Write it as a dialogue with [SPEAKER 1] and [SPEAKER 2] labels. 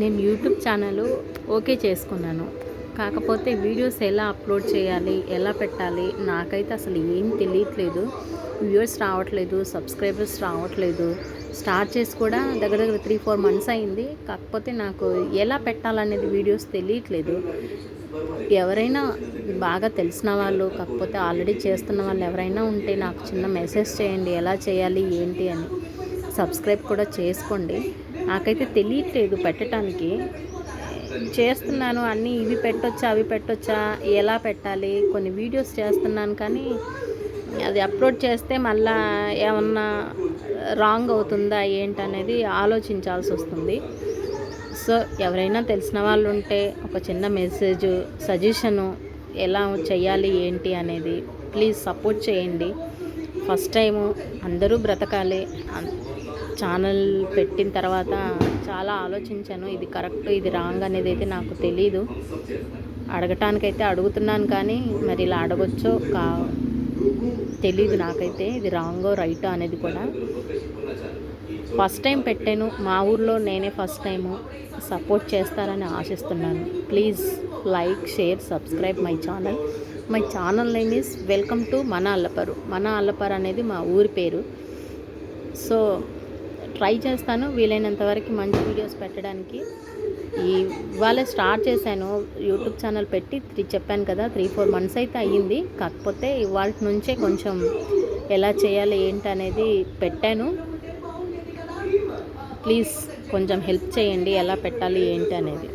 [SPEAKER 1] నేను YouTube channel okay చేసుకున్నాను. కాకపోతే వీడియోస్ ఎలా అప్లోడ్ చేయాలి ఎలా పెట్టాలి నాకైతే అసలు ఏం తెలియట్లేదు. వ్యూవర్స్ రావట్లేదు సబ్స్క్రైబర్స్ రావట్లేదు. స్టార్ట్ చేసి కూడా దగ్గర దగ్గర త్రీ ఫోర్ మంత్స్ అయింది. కాకపోతే నాకు ఎలా పెట్టాలనేది వీడియోస్ తెలియట్లేదు. ఎవరైనా బాగా తెలిసిన వాళ్ళు కాకపోతే ఆల్రెడీ చేస్తున్న వాళ్ళు ఎవరైనా ఉంటే నాకు చిన్న మెసేజ్ చేయండి ఎలా చేయాలి ఏంటి అని. సబ్స్క్రైబ్ కూడా చేసుకోండి. నాకైతే తెలియట్లేదు పెట్టడానికి చేస్తున్నాను అన్నీ ఇవి పెట్టొచ్చా అవి పెట్టొచ్చా ఎలా పెట్టాలి కొన్ని వీడియోస్ చేస్తున్నాను కానీ అది అప్లోడ్ చేస్తే మళ్ళా ఏమన్నా రాంగ్ అవుతుందా ఏంటనేది ఆలోచించాల్సి వస్తుంది. సో ఎవరైనా తెలిసిన వాళ్ళు ఉంటే ఒక చిన్న మెసేజ్ సజెషను ఎలా చేయాలి ఏంటి అనేది ప్లీజ్ సపోర్ట్ చేయండి. ఫస్ట్ టైము అందరూ బ్రతకాలి. ఛానల్ పెట్టిన తర్వాత చాలా ఆలోచించాను ఇది కరెక్ట్ ఇది రాంగ్ అనేది అయితే నాకు తెలీదు. అడగటానికైతే అడుగుతున్నాను కానీ మరి ఇలా అడగొచ్చో కా తెలీదు నాకైతే ఇది రాంగో రైటో అనేది కూడా. ఫస్ట్ టైం పెట్టాను మా ఊర్లో నేనే ఫస్ట్ టైము సపోర్ట్ చేస్తారని ఆశిస్తున్నాను. Please. Like share subscribe my channel. My channel name is welcome to మన అల్లపరు. మన అల్లపరు అనేది మా ఊరి పేరు. సో ట్రై చేస్తాను. వీలైనంత వరకు మంచి వీడియోస్ పెట్టడానికి. ఈ ఇవాళ స్టార్ట్ చేశాను. యూట్యూబ్ ఛానల్ పెట్టి త్రీ చెప్పాను కదా త్రీ ఫోర్ మంత్స్ అయితే అయ్యింది. కాకపోతే ఇవాళ నుంచే కొంచెం ఎలా చేయాలి ఏంటి అనేది పెట్టాను. ప్లీజ్ కొంచెం హెల్ప్ చేయండి ఎలా పెట్టాలి ఏంటి అనేది.